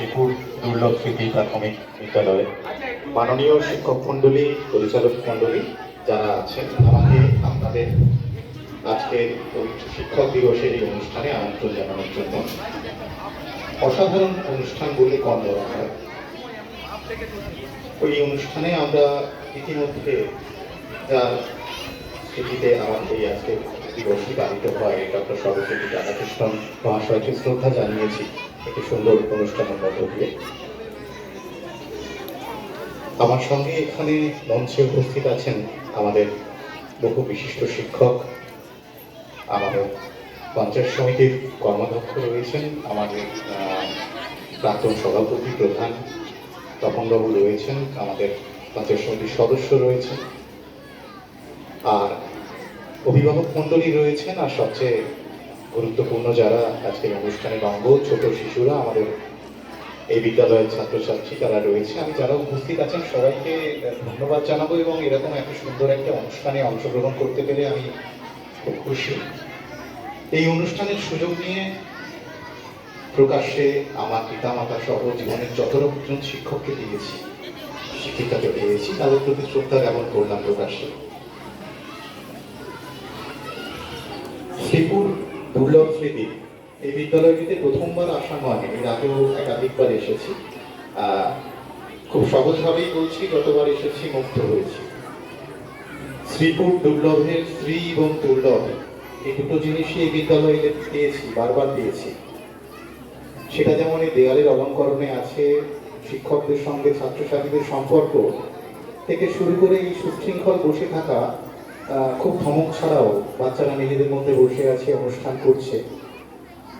শ্রীপুর দুর্লভ স্মৃতি প্রাথমিক বিদ্যালয়ে। মাননীয় শিক্ষক মণ্ডলী, পরিচালক মণ্ডলী যারা আছেন আমাকে আপনাদের আজকের ওই শিক্ষক দিবসের এই অনুষ্ঠানে আমন্ত্রণ জানানোর জন্য। অসাধারণ অনুষ্ঠান বলে কম দেওয়া হয়। ওই অনুষ্ঠানে আমরা ইতিমধ্যে যার স্মৃতিতে আমার এই আজকে দিবসটি পালিত হয়, ডক্টর সরস্বতী রাধাকৃষ্ণন মহাশয়কে শ্রদ্ধা জানিয়েছি। একটি সুন্দর অনুষ্ঠানের মধ্য দিয়ে আমার সঙ্গে এখানে মঞ্চে উপস্থিত আছেন আমাদের বহু বিশিষ্ট শিক্ষক, আমাদের পঞ্চায়েত সমিতির কর্মাধ্যক্ষ রয়েছেন, আমাদের প্রাক্তন সভাপতি প্রধান তপনবাবু রয়েছেন, আমাদের পঞ্চায়েত সমিতির সদস্য রয়েছেন। আর অভিভাবক মণ্ডলী রয়েছেন, আর সবচেয়ে গুরুত্বপূর্ণ যারা আজকের অনুষ্ঠানের অঙ্গ ছোট শিশুরা, আমাদের এই বিদ্যালয়ের ছাত্রছাত্রী তারা রয়েছে। আমি যারা উপস্থিত আছেন, সবাইকে ধন্যবাদ জানাব এবং এরকম একটা সুন্দর একটা অনুষ্ঠানে অংশগ্রহণ করতে পেরে আমি খুব খুশি। এই অনুষ্ঠানের সুযোগ নিয়ে প্রকাশ্যে আমার পিতামাতা সহ জীবনের যত রকম শিক্ষককে দিয়েছি, শিক্ষিকাকে পেয়েছি তাদের প্রতি শ্রদ্ধা জ্ঞাপন করলাম প্রকাশ্যে। শ্রীপুর দুর্লভ স্মৃতি এই বিদ্যালয়টিতে প্রথমবার আসা নয় এর আগেও একাধিকবার এসেছি। খুব সহজভাবেই বলছি, যতবার এসেছি মুগ্ধ হয়েছি। শ্রীপুর দুর্লভের শ্রী এবং দুর্লভ, এই দুটো জিনিসই এই বিদ্যালয়ে পেয়েছি, বারবার পেয়েছি। সেটা যেমন এই দেয়ালের অলঙ্করণে আছে, শিক্ষকদের সঙ্গে, ছাত্রছাত্রীদের সম্পর্ক থেকে শুরু করে এই সুশৃঙ্খল বসে থাকা খুব ধমক ছাড়াও বাচ্চারা নিজেদের মধ্যে বসে আছে, অনুষ্ঠান করছে।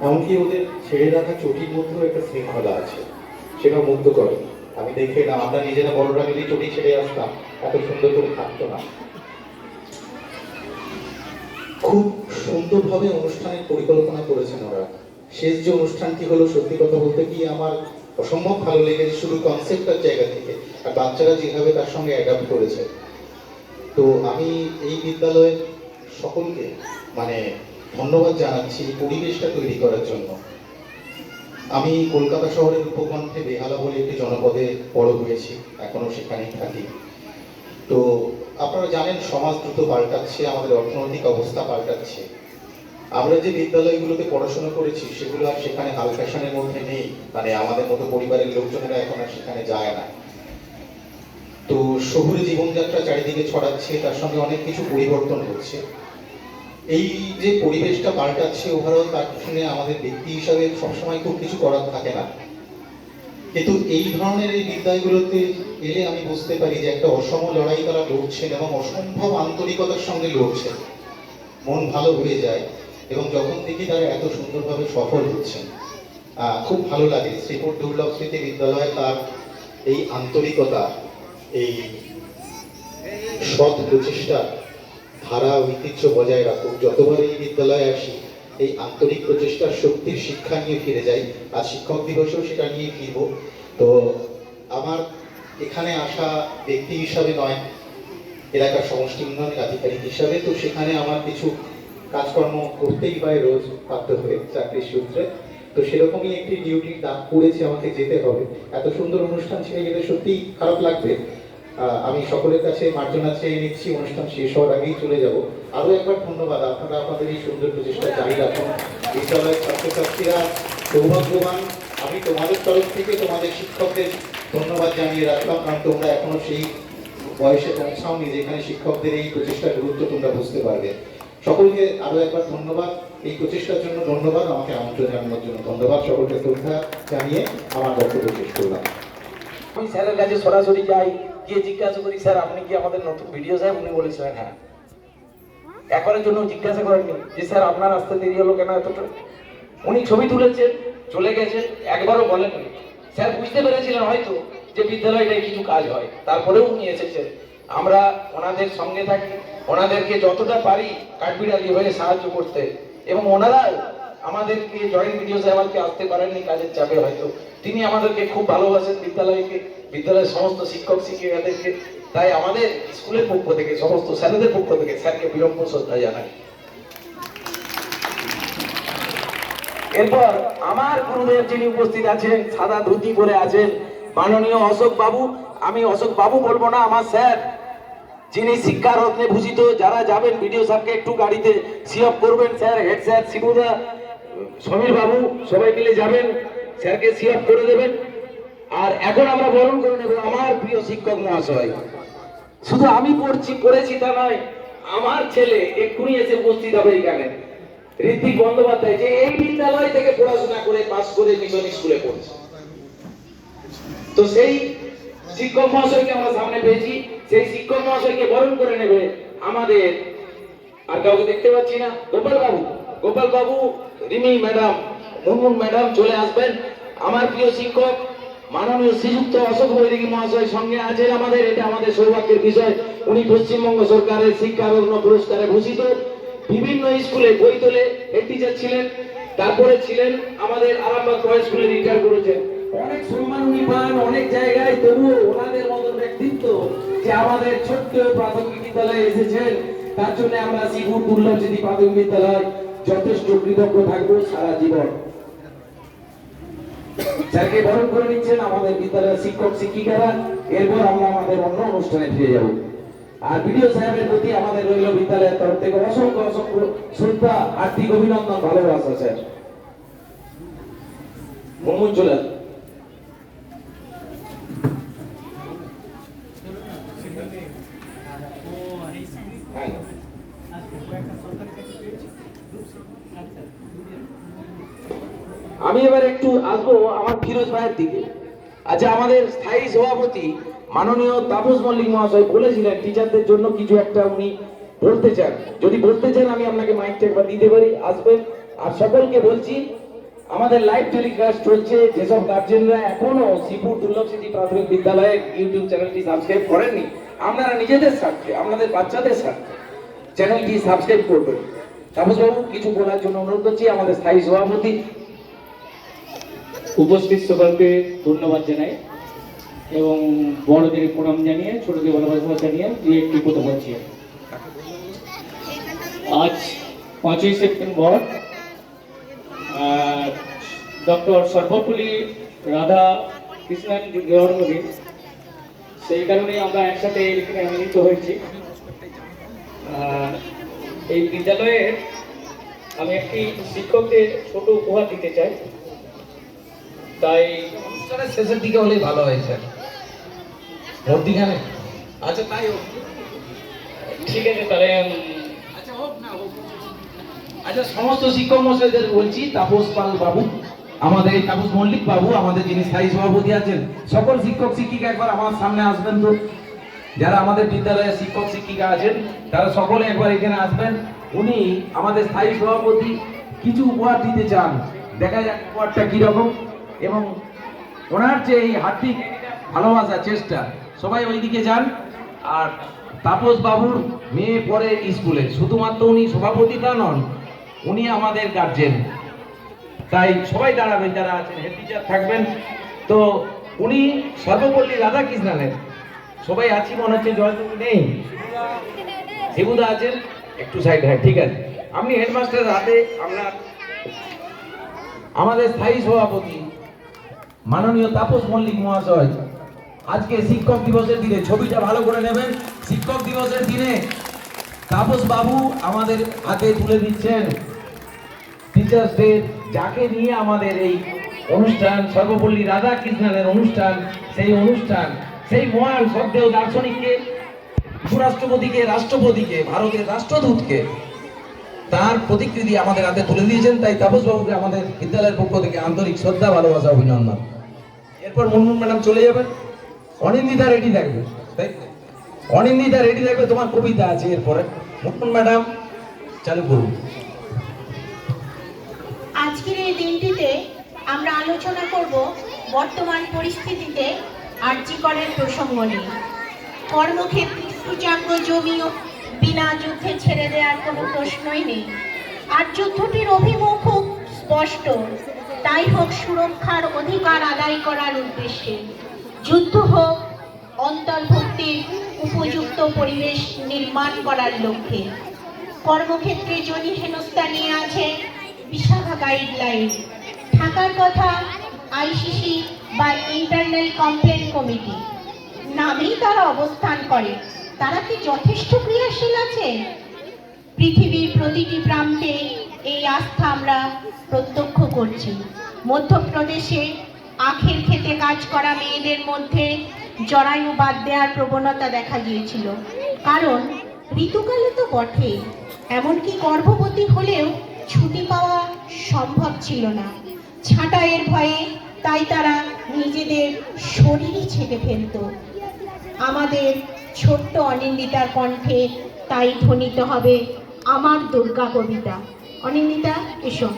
এমনকি ওদের ছেড়ে রাখা চটির মধ্যেও একটা শৃঙ্খলা আছে। সেটা মুগ্ধ করে। আমি দেখে না, আমরা নিজেরা বড়রা মিলে চটি ছেড়ে আসতাম। এত সুন্দর করে থাকতো না। খুব সুন্দরভাবে অনুষ্ঠানের পরিকল্পনা করেছেন ওরা। শেষ যে অনুষ্ঠানটি হলো, সত্যি কথা বলতে কি আমার অসম্ভব ভালো লেগেছে শুধু কনসেপ্টের জায়গা থেকে। আর বাচ্চারা যেভাবে তার সঙ্গে অ্যাডাপ্ট করেছে। তো আমি এই বিদ্যালয়ের সকলকে মানে ধন্যবাদ জানাচ্ছি পরিবেশটা তৈরি করার জন্য। আমি কলকাতা শহরের উপকণ্ঠে বেহালা বলে একটি জনপদে বড় হয়েছি, এখনও সেখানেই থাকি। তো আপনারা জানেন, সমাজ দ্রুত পাল্টাচ্ছে, আমাদের অর্থনৈতিক অবস্থা পাল্টাচ্ছে। আমরা যে বিদ্যালয়গুলোতে পড়াশোনা করেছি, সেগুলো আর সেখানে হাল ফ্যাশনের মধ্যে নেই। মানে আমাদের মতো পরিবারের লোকজনেরা এখন আর সেখানে যায় না। তো শহুরে জীবনযাত্রা চারিদিকে ছড়াচ্ছে, তার সঙ্গে অনেক কিছু পরিবর্তন হচ্ছে। এই যে পরিবেশটা পাল্টাচ্ছে ওভারঅল তার পিছনে আমাদের ব্যক্তি হিসাবে সবসময় খুব কিছু করার থাকে না। কিন্তু এই ধরনের এই বিদ্যালয়গুলোতে এলে আমি বুঝতে পারি যে একটা অসম লড়াই তারা লড়ছেন এবং অসম্ভব আন্তরিকতার সঙ্গে লড়ছেন। মন ভালো হয়ে যায় এবং যখন দেখি তারা এত সুন্দরভাবে সফল হচ্ছেন। খুব ভালো লাগে। শ্রীপুর দুর্লভ স্মৃতি বিদ্যালয় তার এই আন্তরিকতা এই সৎ প্রচেষ্টা, ধারা, ঐতিহ্য বজায় রাখুক। যতবার এই বিদ্যালয়ে আসি, এই আন্তরিক প্রচেষ্টার শক্তির শিক্ষা নিয়ে ফিরে যাই। আর শিক্ষক দিবসেও সেটা নিয়ে ফিরব। তো আমার এখানে আসা ব্যক্তি হিসাবে নয়, এলাকার সমষ্টি উন্নয়নের আধিকারিক হিসাবে। তো সেখানে আমার কিছু কাজকর্ম করতেই হয় রোজ বাধ্য হয়ে চাকরির সূত্রে। তো সেরকমই একটি ডিউটির ডাক পড়েছে, আমাকে যেতে হবে। এত সুন্দর অনুষ্ঠান ছেড়ে গেলে সত্যিই খারাপ লাগবে। আমি সকলের কাছে মার্জনা চেয়ে নিচ্ছি, অনুষ্ঠান শেষ হওয়ার আগেই চলে যাব। আরও একবার ধন্যবাদ, আপনারা আপনাদের এই সুন্দর প্রচেষ্টা জারি রাখুন। বিদ্যালয়ের ছাত্রছাত্রীরা সৌভাগ্যবান, আমি তোমাদের তরফ থেকে তোমাদের শিক্ষকদের ধন্যবাদ জানিয়ে রাখলাম, কারণ তোমরা এখনও সেই বয়সে পৌঁছাওনি যেখানে শিক্ষকদের এই প্রচেষ্টার গুরুত্ব তোমরা বুঝতে পারবে। সকলকে আরও একবার ধন্যবাদ, এই প্রচেষ্টার জন্য ধন্যবাদ, আমাকে আমন্ত্রণ জানানোর জন্য ধন্যবাদ। সকলকে শ্রদ্ধা জানিয়ে আমার বক্তব্য শেষ করলাম। আমি স্যারের কাছে সরাসরি যাই গিয়ে জিজ্ঞাসা করি, স্যার, আপনি কি আমাদের নতুন ভিডিও সাহেব? উনি বলেছিলেন হ্যাঁ। একবারের জন্য জিজ্ঞাসা করেননি, যে, স্যার, আপনার আসতে দেরি হলো কেন এতটা? উনি ছবি তুলেছেন চলে গেছেন একবারও বলেননি। স্যার, বুঝতে পেরেছিলেন হয়তো যে বিদ্যালয়টায় কিছু কাজ হয়। তারপরেও উনি এসেছেন। আমরা ওনাদের সঙ্গে থাকি, ওনাদেরকে যতটা পারি কাঠবিড়ালি হয়ে সাহায্য করতে। এবং ওনারাও আমাদেরকে জয়েন্ট ভিডিও সাহেবকে আসতে পারেননি, কাজের চাপে হয়তো। তিনি আমাদেরকে খুব ভালোবাসেন বিদ্যালয়কে। বিদ্যালয়ের সমস্ত শিক্ষক, শিক্ষিকাদেরকে তাই আমাদের স্কুলের পক্ষ থেকে, সমস্ত স্যারেদের পক্ষ থেকে স্যারকে বিলম্ব শ্রদ্ধা জানাই। এরপর আমার গুরুদেব যিনি উপস্থিত আছেন, সাদা ধুতি পরে আছেন, মাননীয় অশোক বাবু। আমি অশোক বাবু বলব না, আমার স্যার, যিনি শিক্ষা রত্নে ভূষিত, যারা যাবেন ভিডিও সাহেবকে একটু গাড়িতে সিঅফ করবেন, স্যার, হেড স্যার, শিবুদা, সমীর বাবু, সবাই মিলে যাবেন, স্যারকে সিঅফ করে দেবেন। আর এখন আমরা বরণ করে নেব আমার প্রিয় শিক্ষক মহাশয়। শুধু আমি পড়ছি পড়েছি তা নয়, আমার ছেলে এক্ষুনি এসে উপস্থিত হবে এখানে। ঋত্বিক বন্দ্যোপাধ্যায় যে এই বিদ্যালয় থেকে পড়াশোনা করে পাস করে মিশন স্কুলে পড়ছে। তো সেই শিক্ষক মহাশয়কে আমরা সামনে পেয়েছি, সেই শিক্ষক মহাশয়কে বরণ করে নেবে আমাদের আর কাউকে দেখতে পাচ্ছি না। গোপাল বাবু গোপাল বাবু রিমি ম্যাডাম, মুনমুন ম্যাডাম চলে আসবেন। আমার প্রিয় শিক্ষক মাননীয় শ্রীযুক্ত অশোক বৈরাগী মহাশয় সঙ্গে আছেন আমাদের, এটা আমাদের সৌভাগ্যের বিষয়। উনি পশ্চিমবঙ্গ সরকারের শিক্ষা রত্ন পুরস্কারে ভূষিত। বিভিন্ন স্কুলে বই তোলে, হেড টিচার ছিলেন, তারপরে ছিলেন আমাদের আরামবাগ বয়েজ স্কুলে রিটায়ার করেছেন। অনেক সম্মান উনি পান, অনেক জায়গায় তবুও ওনাদের মতন ব্যক্তিত্ব যে আমাদের ছোট্ট প্রাথমিক বিদ্যালয়ে এসেছেন, তার জন্য আমরা শিবুর দুর্লভ যদি প্রাথমিক বিদ্যালয় যথেষ্ট কৃতজ্ঞ থাকব সারা জীবন। স্যারকে বরণ করে নিচ্ছেন আমাদের বিদ্যালয়ের শিক্ষক, শিক্ষিকারা। এরপর আমরা আমাদের অন্য অনুষ্ঠানে ফিরে যাব। আর বিডিও সাহেবের প্রতি আমাদের রইল বিদ্যালয়ের তরফ থেকে অসংখ্য অসংখ্য শ্রদ্ধা আর্থিক অভিনন্দন, ভালোবাসা, স্যার। মোহাম্মদ চলে আমি এবার একটু আসব আমার ফিরোজ ভাইয়ের দিকে। আচ্ছা আমাদের স্থায়ী সভাপতি মাননীয় তাপস মল্লিক মহাশয় বলেছিলেন টিচারদের জন্য কিছু একটা উনি বলতে চান। যদি বলতে চান, আমি আপনাকে মাইকটা একবার দিতে পারি, আসবেন। আর সকলকে বলছি, আমাদের লাইভ টেলিকাস্ট চলছে, যেসব গার্জেনরা এখনও শ্রীপুর দুর্লভ স্মৃতি প্রাথমিক বিদ্যালয়ের ইউটিউব চ্যানেলটি সাবস্ক্রাইব করেননি, আপনারা নিজেদের স্বার্থে, আপনাদের বাচ্চাদের স্বার্থে চ্যানেলটি সাবস্ক্রাইব করবেন। তাপসবাবু, কিছু বলার জন্য অনুরোধ করছি, আমাদের স্থায়ী সভাপতি উপস্থিত সকলকে ধন্যবাদ জানাই এবং বড়দের প্রণাম জানিয়ে, ছোটদের ভালোবাসা জানিয়ে দু একটি কথা বলছি আজ পাঁচই September doctor Sarvepalli Radhakrishnan জন্মদিন, সেই কারণে আমরা একসাথে এখানে মিলিত হয়েছি। এই বিদ্যালয়ে আমি একটি শিক্ষকদের ছোট উপহার দিতে চাই। তাই অনুষ্ঠানের শেষের দিকে হলেই ভালো হয়েছে মধ্যিখানে আচ্ছা তাই হোক। ঠিক আছে তাহলে আচ্ছা হোক না হোক। আচ্ছা সমস্ত শিক্ষক মশাইদের বলছি তাপস পাল বাবু আমাদের এই তাপস মল্লিক বাবু আমাদের যিনি স্থায়ী সভাপতি আছেন সকল শিক্ষক শিক্ষিকা একবার আমার সামনে আসবেন তো। যারা আমাদের বিদ্যালয়ে শিক্ষক শিক্ষিকা আছেন তারা সকলে একবার এখানে আসবেন। উনি আমাদের স্থায়ী সভাপতি। কিছু উপহার দিতে চান। দেখা যাক উপহারটা কীরকম। এবং ওনার যে এই হার্দিক ভালোবাসা চেষ্টা, সবাই ওইদিকে যান। আর তাপস বাবুর মেয়ে পড়ে স্কুলে, শুধুমাত্র উনি সভাপতি তা নন, উনি আমাদের গার্জেন তাই সবাই দাঁড়াবেন, যারা আছেন হেড টিচার থাকবেন। তো উনি সর্বপল্লী রাধাকৃষ্ণনের সবাই আছি, মনে হচ্ছে জয়তুল নেই। শিবুদা আছেন? একটু সাইড হ্যাঁ ঠিক আছে। আপনি হেডমাস্টারের হাতে, আপনার আমাদের স্থায়ী সভাপতি মাননীয় তাপস মল্লিক মহাশয়, আজকে শিক্ষক দিবসের দিনে ছবিটা ভালো করে নেবেন। শিক্ষক দিবসের দিনে তাপস বাবু আমাদের হাতে তুলে দিচ্ছেন। টিচার্স ডে যাকে নিয়ে আমাদের এই অনুষ্ঠান, সর্বপল্লী রাধাকৃষ্ণনের অনুষ্ঠান, সেই অনুষ্ঠান, সেই মহান শ্রদ্ধেয় দার্শনিককে, উপরাষ্ট্রপতিকে, রাষ্ট্রপতিকে, ভারতের রাষ্ট্রদূতকে তার প্রতিকৃতি আমাদের হাতে তুলে দিয়েছেন, তাই তাপস বাবুকে আমাদের বিদ্যালয়ের পক্ষ থেকে আন্তরিক শ্রদ্ধা, ভালোবাসা, অভিনন্দন। এরপর মুনমুন ম্যাডাম চলে যাবেন। অনিন্দিতা রেডি থাকবে। তাই অনিন্দিতা রেডি থাকবে, তোমার কবিতা আছে এরপরে। মুনমুন ম্যাডাম, চালু করুন। আজকের এই দিনটিতে আমরা আলোচনা করব বর্তমান পরিস্থিতিতে আর্যিকরের প্রসঙ্গ নিয়ে। কর্মক্ষেত্রে সূচাঙ্গ জমি বিনা যুদ্ধে ছেড়ে দেওয়ার কোনো প্রশ্নই নেই। আর যুদ্ধটির অভিমুখ খুব স্পষ্ট। তাই হোক সুরক্ষার অধিকার আদায় করার উদ্দেশ্যে। যুদ্ধ হোক অন্তর্ভুক্তির উপযুক্ত পরিবেশ নির্মাণ করার লক্ষ্যে। কর্মক্ষেত্রে জনি হেনস্থা নিয়ে আছে বিশাখা গাইডলাইন থাকার কথা আইসিসি বা ইন্টারনাল কমপ্লেন কমিটি নামেই তারা অবস্থান করে। তারা কি যথেষ্ট ক্রিয়াশীল আছে? পৃথিবীর প্রতিটি প্রান্তে এই আস্থা আমরা প্রত্যক্ষ করছি। মধ্যপ্রদেশে আখের খেতে কাজ করা মেয়েদের মধ্যে জরায়ু বাদ দেওয়ার প্রবণতা দেখা গিয়েছিল। কারণ ঋতুকালে তো বটেই এমনকি গর্ভবতী হলেও ছুটি পাওয়া সম্ভব ছিল না। ছাঁটাইয়ের ভয়ে তাই তারা নিজেদের শরীরই ছেড়ে ফেলতো। আমাদের ছোট্ট অনিন্দিতার কণ্ঠে তাই ধ্বনিত হবে আমার দুর্গা কবিতা। অনিন্দিতা, এসো।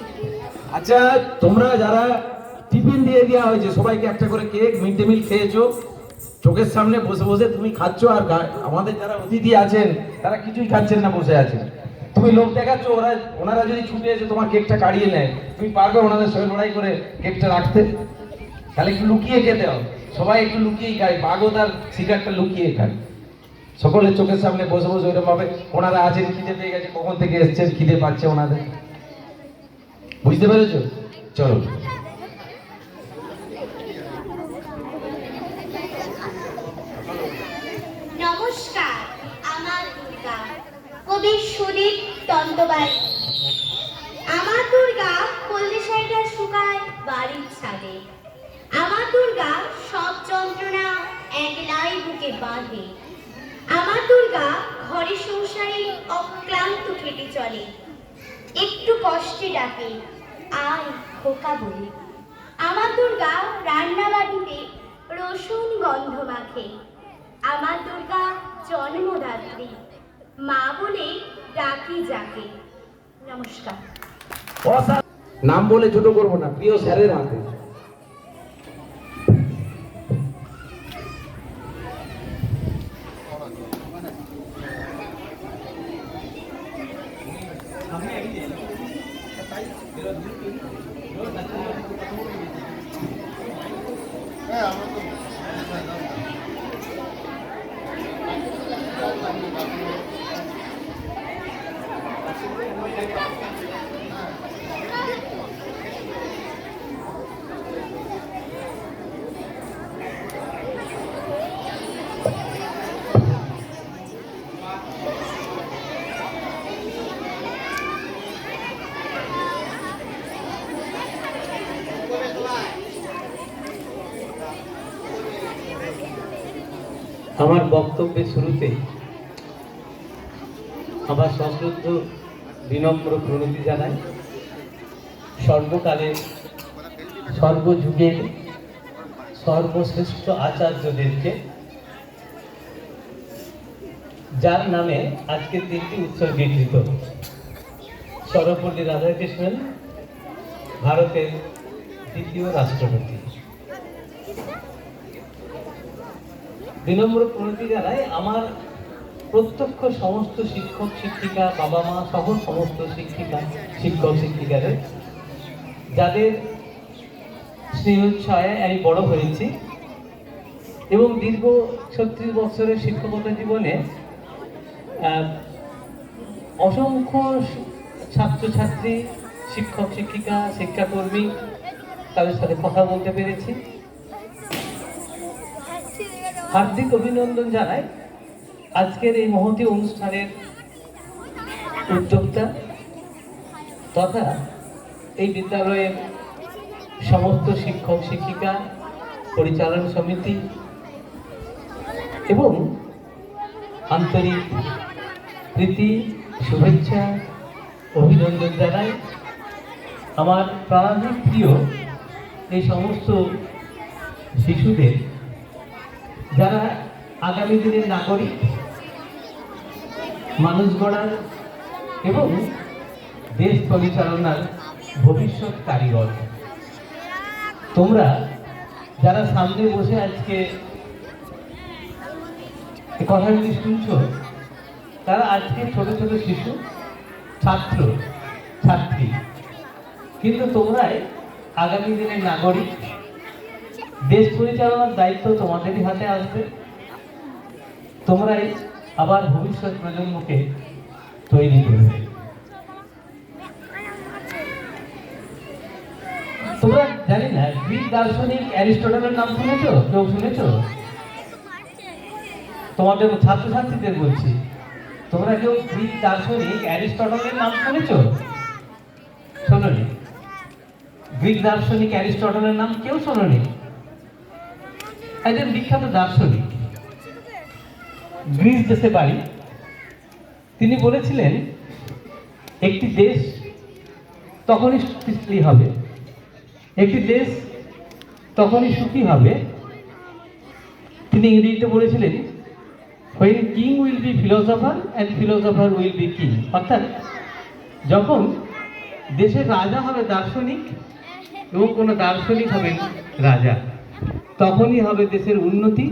আচ্ছা তোমরা যারা টিফিন দিয়ে দেওয়া হয়েছে, সবাইকে একটা করে কেক মিড ডে মিল খেয়েছো, চোখের সামনে বসে বসে তুমি খাচ্ছ আর আমাদের যারা অতিথি আছেন, তারা কিছুই খাচ্ছেন না, বসে আছেন। তুমি লোক দেখাচ্ছ, ওরা ওনারা যদি ছুটে এসে তোমার কেকটা কাড়িয়ে নেয়, তুমি পারবে ওনাদের সঙ্গে লড়াই করে কেকটা রাখতে? তাহলে একটু লুকিয়ে খেতে হবে। সবাই একটু লুকিয়েই খায় বাঘও তার শিকারটা লুকিয়ে খায়। সকলের চোখের সামনে বসে বসে ওইরকম ভাবে ওনারা আছেন, খিদে পেয়ে গেছে, কখন থেকে এসছেন, খিদে পাচ্ছে ওনাদের। বুঝতে পেরেছ? চলো। নমস্কার, আমার দুর্গা। কবি আমার শুকায় বাড়ির ছাদে। আমার দুর্গা সব যন্ত্রণা একলাই বুকে বাঁধে। আমার দুর্গা ঘরে সংসারে অক্লান্ত খেটে চলে। একটু কষ্টে ডাকে, আয় খোকা বলে আমার দুর্গা রান্না বাড়িতে রসুন গন্ধ মাখে। আমার দুর্গা জন্মদাত্রী, মা বলে ডাকি যাকে। নমস্কার। নাম বলে ছোট করব না, প্রিয় স্যারের হাতে আমার বক্তব্যের শুরুতে আমার সশ্রদ্ধ বিনম্র প্রণতি জানাই, সর্বকালের সর্বযুগের সর্বশ্রেষ্ঠ আচার্যদেরকে, যার নামে আজকের দিনটি উৎসর্গীকৃত সর্বপল্লী রাধাকৃষ্ণন, ভারতের দ্বিতীয় রাষ্ট্রপতি। বিনম্র প্রণতি জানাই, আমার প্রত্যক্ষ সমস্ত শিক্ষক, শিক্ষিকা, বাবা মা সহ সমস্ত শিক্ষিকা, শিক্ষক শিক্ষিকাদের যাদের স্নেহোচ্ছায় আমি বড় হয়েছি এবং দীর্ঘ ছত্রিশ বছরের শিক্ষকতা জীবনে অসংখ্য ছাত্রছাত্রী, শিক্ষক, শিক্ষিকা, শিক্ষাকর্মী তাদের সাথে কথা বলতে পেরেছি। হার্দিক অভিনন্দন জানাই। আজকের এই মহতি অনুষ্ঠানের উদ্যোক্তা তথা এই বিদ্যালয়ের সমস্ত শিক্ষক, শিক্ষিকা, পরিচালন সমিতি এবং আন্তরিক প্রীতি, শুভেচ্ছা, অভিনন্দন জানাই। আমার প্রাণাধিক প্রিয় এই সমস্ত শিশুদের যারা আগামী দিনের নাগরিক, মানুষ গড়ার এবং দেশ পরিচালনার ভবিষ্যৎ কারিগর তোমরা যারা সামনে বসে আজকে এই কথাগুলি শুনছো, তারা আজকে ছোট ছোট শিশু, ছাত্র, ছাত্রী, কিন্তু তোমরাই আগামী দিনের নাগরিক দেশ পরিচালনার দায়িত্ব তোমাদেরই হাতে আসবে। তোমরাই আবার ভবিষ্যৎ প্রজন্মকে তৈরি করবে। তোমরা জানি না, গ্রিক দার্শনিক অ্যারিস্টটলের নাম শুনেছ? কেউ শুনেছ? তোমাদের ছাত্রছাত্রীদের বলছি, তোমরা কেউ গ্রিক দার্শনিক অ্যারিস্টটলের নাম শুনেছো? শোনোনি। গ্রিক দার্শনিক অ্যারিস্টটলের নাম কেউ শোনোনি? একজন বিখ্যাত দার্শনিক। গ্রিস দেশে বাড়ি। তিনি বলেছিলেন, একটি দেশ তখনই শক্তিশালী হবে। একটি দেশ তখনই সুখী হবে। তিনি ইংরেজিতে বলেছিলেন, when king will be philosopher and philosopher will be king অর্থাৎ, যখন দেশের রাজা হবে দার্শনিক, এবং কোনো দার্শনিক হবেন রাজা। তখনই হবে দেশের উন্নতি,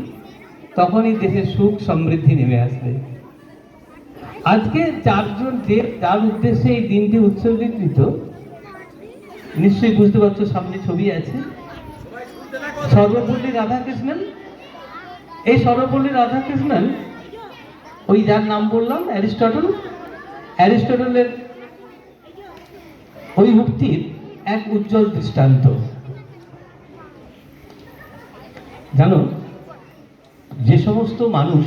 তখনই দেশের সুখ সমৃদ্ধি নেমে আসবে। আজকে চারজন যে যার উদ্দেশ্যে এই দিনটি উৎসর্গীকৃত, নিশ্চয়ই বুঝতে পারছ সামনে ছবি আছে। সর্বপল্লী রাধাকৃষ্ণন, এই সর্বপল্লী রাধাকৃষ্ণন, ওই যার নাম বললাম, অ্যারিস্টটল, অ্যারিস্টটলের ওই মুক্তির এক উজ্জ্বল দৃষ্টান্ত। জানো, যে সমস্ত মানুষ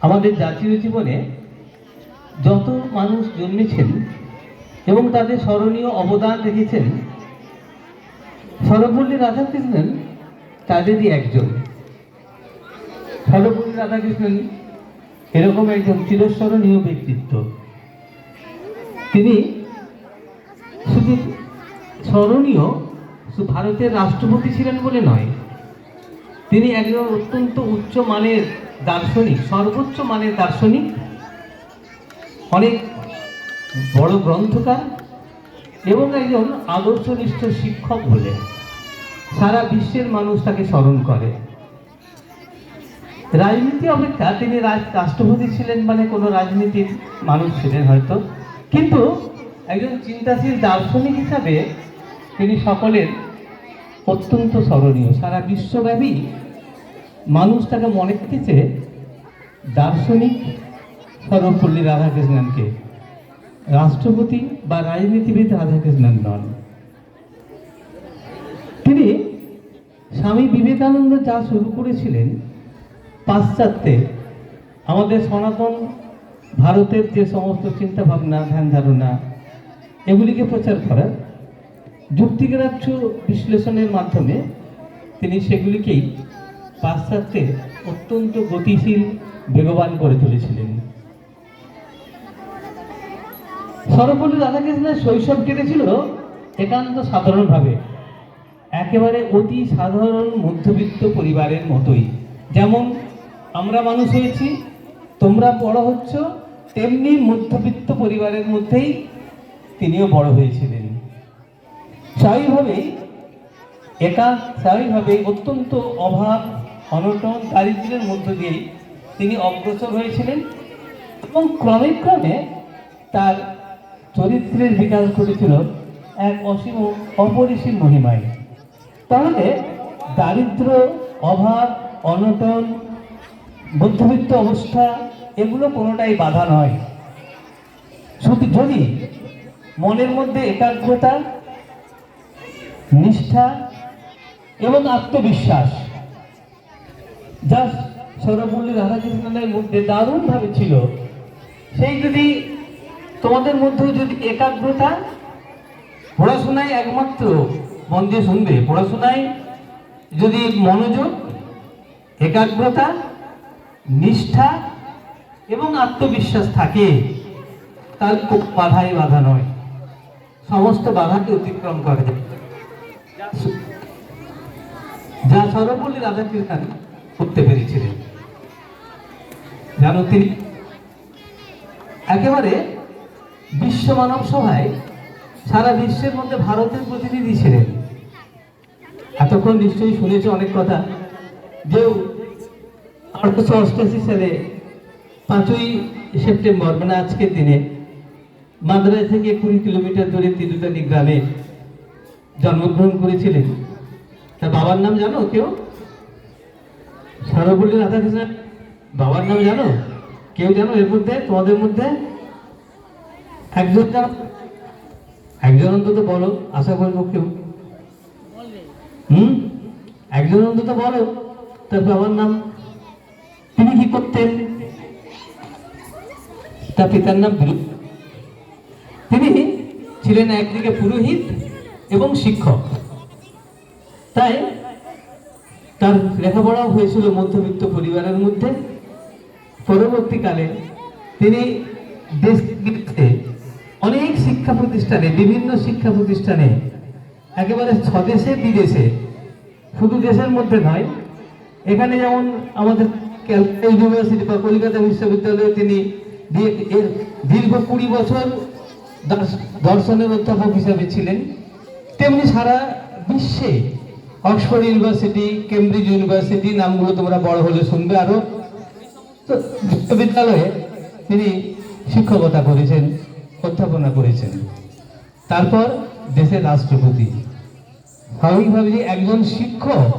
আমাদের জাতীয় জীবনে যত মানুষ জন্মেছেন এবং তাদের স্মরণীয় অবদান রেখেছেন সর্বপল্লী রাধাকৃষ্ণন তাদেরই একজন। সর্বপল্লী রাধাকৃষ্ণন এরকম একজন চিরস্মরণীয় ব্যক্তিত্ব। তিনি শুধু স্মরণীয়, শুধু ভারতের রাষ্ট্রপতি ছিলেন বলে নয় তিনি একজন অত্যন্ত উচ্চ মানের দার্শনিক, সর্বোচ্চ মানের দার্শনিক, অনেক বড় গ্রন্থকার এবং একজন আদর্শনিষ্ঠ শিক্ষক বলে সারা বিশ্বের মানুষ তাকে স্মরণ করে। রাজনীতি অপেক্ষা তিনি রাষ্ট্রপতি ছিলেন মানে কোনো রাজনীতির মানুষ ছিলেন হয়তো। কিন্তু একজন চিন্তাশীল দার্শনিক হিসাবে তিনি সকলের অত্যন্ত স্মরণীয়। সারা বিশ্বব্যাপী মানুষ তাকে মনে রেখেছে দার্শনিক সর্বপল্লী রাধাকৃষ্ণনকে। রাষ্ট্রপতি বা রাজনীতিবিদ রাধাকৃষ্ণন নন। তিনি স্বামী বিবেকানন্দ যা শুরু করেছিলেন, পাশ্চাত্যে আমাদের সনাতন ভারতের যে সমস্ত চিন্তা ভাবনা ধ্যান ধারণা এগুলিকে প্রচার করা যুক্তিগ্রাহ্য বিশ্লেষণের মাধ্যমে তিনি সেগুলিকেই পাশ্চাত্যে অত্যন্ত গতিশীল, বেগবান করে তুলেছিলেন। সর্বপল্লী রাধাকৃষ্ণের শৈশব কেটেছিল একান্ত সাধারণভাবে। একেবারে অতি সাধারণ মধ্যবিত্ত পরিবারের মতোই। যেমন, আমরা মানুষ হয়েছি, তোমরা বড় হচ্ছ, তেমনি মধ্যবিত্ত পরিবারের মধ্যেই তিনিও বড় হয়েছিলেন। স্বাভাবিকভাবেই, একা স্বাভাবিকভাবে অত্যন্ত অভাব অনটন দারিদ্র্যের মধ্য দিয়েই তিনি অগ্রসর হয়েছিলেন এবং ক্রমে ক্রমে তার চরিত্রের বিকাশ ঘটেছিল এক অসীম অপরিসীম মহিমায়। তাহলে দারিদ্র, অভাব, অনটন, মধ্যবিত্ত অবস্থা এগুলো কোনোটাই বাধা নয়। শুধু যদি মনের মধ্যে একাগ্রতা, নিষ্ঠা এবং আত্মবিশ্বাস যা সৌরপল্লী রাধাকৃষ্ণনের মধ্যে দারুণভাবে ছিল। সেই যদি তোমাদের মধ্যেও যদি একাগ্রতা, পড়াশোনায় একমাত্র মন দিয়ে শুনবে, পড়াশোনায় যদি মনোযোগ, একাগ্রতা, নিষ্ঠা এবং আত্মবিশ্বাস থাকে তার খুব বাধাই বাধা নয়। সমস্ত বাধাকে অতিক্রম করে যা সর্বপল্লী রাধাকৃষ্ণন করতে পেরেছিলেন। জানো তিনি? একেবারে বিশ্ব মানব সভায় সারা বিশ্বের মধ্যে ভারতের প্রতিনিধি ছিলেন। এতক্ষণ নিশ্চয়ই শুনেছে অনেক কথা। যে আঠারোশো অষ্টাশি সালে পাঁচই সেপ্টেম্বর মানে আজকের দিনে মাদ্রাজ থেকে কুড়ি কিলোমিটার দূরে তিলুতানি গ্রামে জন্মগ্রহণ করেছিলেন। তার বাবার নাম জানো কেউ? সর্বপল্লী রাধাকৃষ্ণন বাবার নাম জানো? কেউ জানো এর মধ্যে, তোমাদের মধ্যে? একজন জানো? একজন অন্তত বলো, আশা করব কেউ। হুম? একজন অন্তত বলো, তার বাবার নাম তিনি কি করতেন? তার পিতার নাম তিনি ছিলেন একদিকে পুরোহিত এবং শিক্ষক। তাই তার লেখাপড়াও হয়েছিল মধ্যবিত্ত পরিবারের মধ্যে। পরবর্তীকালে তিনি দেশ অনেক শিক্ষা প্রতিষ্ঠানে, বিভিন্ন শিক্ষা প্রতিষ্ঠানে, একেবারে স্বদেশে, বিদেশে, শুধু দেশের মধ্যে নয়, এখানে যেমন আমাদের ক্যালকাটা ইউনিভার্সিটি বা কলকাতা বিশ্ববিদ্যালয়ে তিনি দীর্ঘ কুড়ি বছর দর্শ- দর্শনের অধ্যাপক হিসাবে ছিলেন। তেমনি সারা বিশ্বে অক্সফোর্ড ইউনিভার্সিটি কেমব্রিজ ইউনিভার্সিটি নামগুলো তোমরা বড় হলে শুনবে আরও। তো বিশ্ববিদ্যালয়ে তিনি শিক্ষকতা করেছেন, অধ্যাপনা করেছেন। তারপর দেশের রাষ্ট্রপতি। স্বাভাবিকভাবে যে একজন শিক্ষক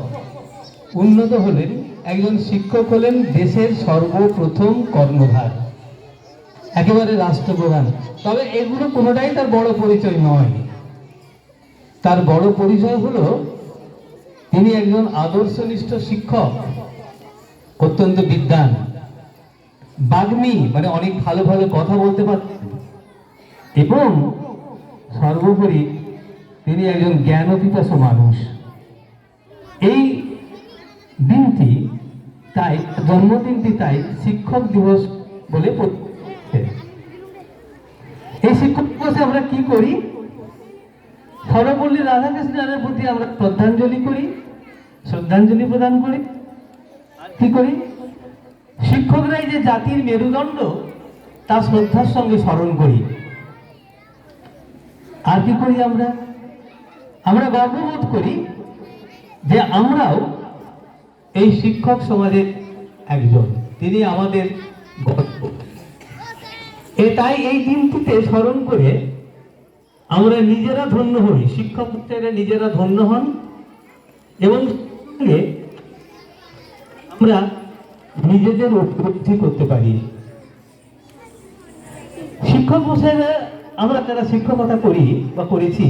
উন্নত হলেন, একজন শিক্ষক হলেন দেশের সর্বপ্রথম কর্ণধার। একেবারে রাষ্ট্রপ্রধান। তবে এগুলো কোনোটাই তার বড় পরিচয় নয়। তার বড় পরিচয় হলো তিনি একজন আদর্শনিষ্ঠ শিক্ষক, অত্যন্ত বিদ্যান বাগ্মী মানে অনেক ভালো ভালো কথা বলতে পারতেন। এবং সর্বোপরি তিনি একজন জ্ঞান পিপাসু মানুষ। এই দিনটি তাই, জন্মদিনটি তাই শিক্ষক দিবস বলে এই শিক্ষক দিবসে আমরা কি করি? সর্বপল্লী রাধাকৃষ্ণের প্রতি আমরা শ্রদ্ধাঞ্জলি করি। শ্রদ্ধাঞ্জলি প্রদান করি। কি করি? শিক্ষকরাই যে জাতির মেরুদণ্ড, তা শ্রদ্ধার সঙ্গে স্মরণ করি। আর কি করি আমরা? আমরা গর্ববোধ করি যে আমরাও এই শিক্ষক সমাজের একজন। তিনি আমাদের গর্ব। এ তাই এই দিনটিতে স্মরণ করে আমরা নিজেরা ধন্য হই। শিক্ষক নিজেরা ধন্য হন এবং সঙ্গে আমরা নিজেদের উপলব্ধি করতে পারি। শিক্ষক মশাইরা, আমরা যারা শিক্ষকতা করি বা করেছি,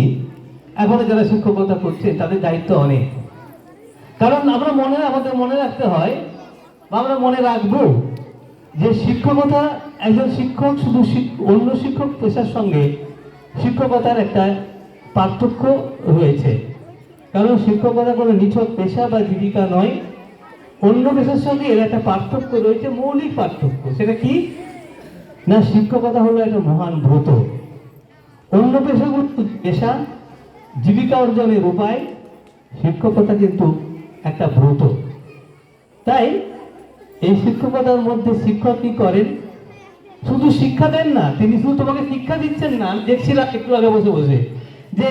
এখনও যারা শিক্ষকতা করছে, তাদের দায়িত্ব অনেক। কারণ আমরা মনে, আমাদের মনে রাখতে হয়, বা আমরা মনে রাখব যে শিক্ষকতা, একজন শিক্ষক শুধু অন্য শিক্ষক পেশার সঙ্গে শিক্ষকতার একটা পার্থক্য রয়েছে। কারণ শিক্ষকতা কোনো নিছক পেশা বা জীবিকা নয়। অন্য পেশার সঙ্গে এর একটা পার্থক্য রয়েছে, মৌলিক পার্থক্য। সেটা কি? না শিক্ষকতা হলো একটা মহান ব্রত অন্য পেশাগুলো পেশা, জীবিকা অর্জনের উপায় শিক্ষকতা কিন্তু একটা ব্রত তাই এই শিক্ষকতার মধ্যে শিক্ষক কি করেন? শুধু শিক্ষা দেন না, তিনি শুধু তোমাকে শিক্ষা দিচ্ছেন না। দেখছিলাম একটু আগে বসে বসে যে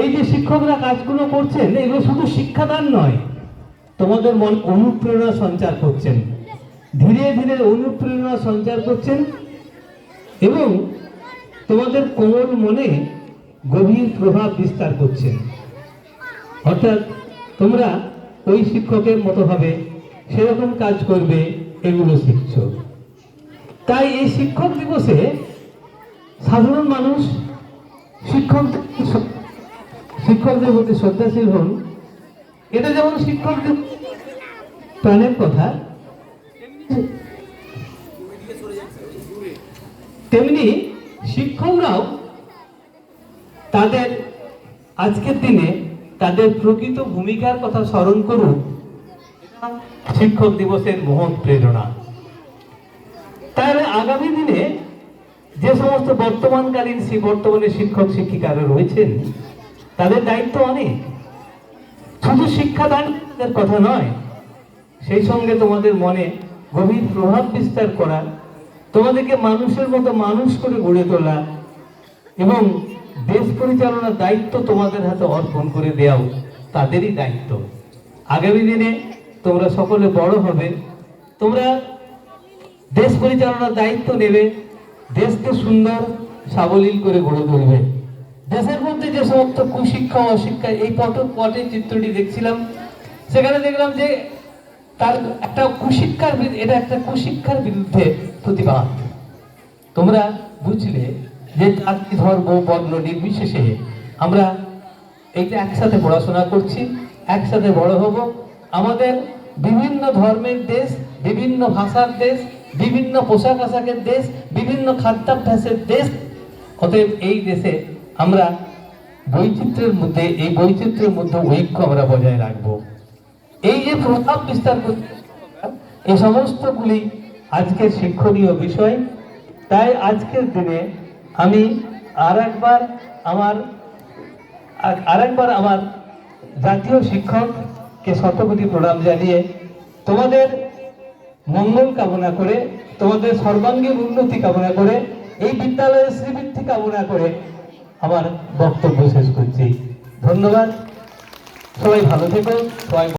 এই যে শিক্ষকরা কাজগুলো করছেন, এগুলো শুধু শিক্ষাদান নয়, তোমাদের মন অনুপ্রেরণা সঞ্চার করছেন। ধীরে ধীরে অনুপ্রেরণা সঞ্চার করছেন এবং তোমাদের কোমল মনে গভীর প্রভাব বিস্তার করছেন। অর্থাৎ তোমরা ওই শিক্ষকের মতো হবে সেরকম কাজ করবে, এগুলো শিখছ। তাই এই শিক্ষক দিবসে সাধারণ মানুষ, শিক্ষক শিক্ষকদের প্রতি শ্রদ্ধাশীল হন, এটা যেমন শিক্ষকদের প্রাণের কথা, তেমনি শিক্ষকরাও তাদের আজকের দিনে তাদের প্রকৃত ভূমিকার কথা স্মরণ করুন। শিক্ষক দিবসের মহৎ প্রেরণা। তাহলে আগামী দিনে যে সমস্ত বর্তমানকালীন বর্তমানে শিক্ষক শিক্ষিকারা রয়েছেন তাদের দায়িত্ব অনেক। শুধু শিক্ষাদানের কথা নয়, সেই সঙ্গে তোমাদের মনে গভীর প্রভাব বিস্তার করা, তোমাদেরকে মানুষের মতো মানুষ করে গড়ে তোলা এবং দেশ পরিচালনার দায়িত্ব তোমাদের হাতে অর্পণ করে দেওয়াও তাদেরই দায়িত্ব। আগামী দিনে তোমরা সকলে বড় হবে। তোমরা দেশ পরিচালনার দায়িত্ব নেবে, দেশকে সুন্দর, সাবলীল করে গড়ে তুলবে। দেশের মধ্যে যে সমস্ত কুশিক্ষা, অশিক্ষা, এই পট পটে চিত্রটি দেখছিলাম, সেখানে দেখলাম যে তার একটা কুশিক্ষার এটা একটা কুশিক্ষার বিরুদ্ধে প্রতিবাদ। তোমরা বুঝলে যে জাতি ধর্ম, বর্ণ নির্বিশেষে আমরা এইটা একসাথে পড়াশোনা করছি, একসাথে বড় হব। আমাদের বিভিন্ন ধর্মের দেশ, বিভিন্ন ভাষার দেশ, বিভিন্ন পোশাক আশাকের দেশ, বিভিন্ন খাদ্যাভ্যাসের দেশ, অতএব এই দেশে আমরা বৈচিত্র্যের মধ্যে, এই বৈচিত্র্যের মধ্যে ঐক্য আমরা বজায় রাখব। এই যে প্রভাব বিস্তার করতে এই সমস্তগুলি আজকের শিক্ষণীয় বিষয়। তাই আজকের দিনে আমি আর একবার আমার আর একবার আমার জাতীয় শিক্ষককে শতকোটি প্রণাম জানিয়ে তোমাদের মঙ্গল কামনা করে, তোমাদের সর্বাঙ্গীন উন্নতি কামনা করে, এই বিদ্যালয়ের শ্রীবৃদ্ধি কামনা করে আমার বক্তব্য শেষ করছি। ধন্যবাদ। সবাই ভালো থেকো সবাই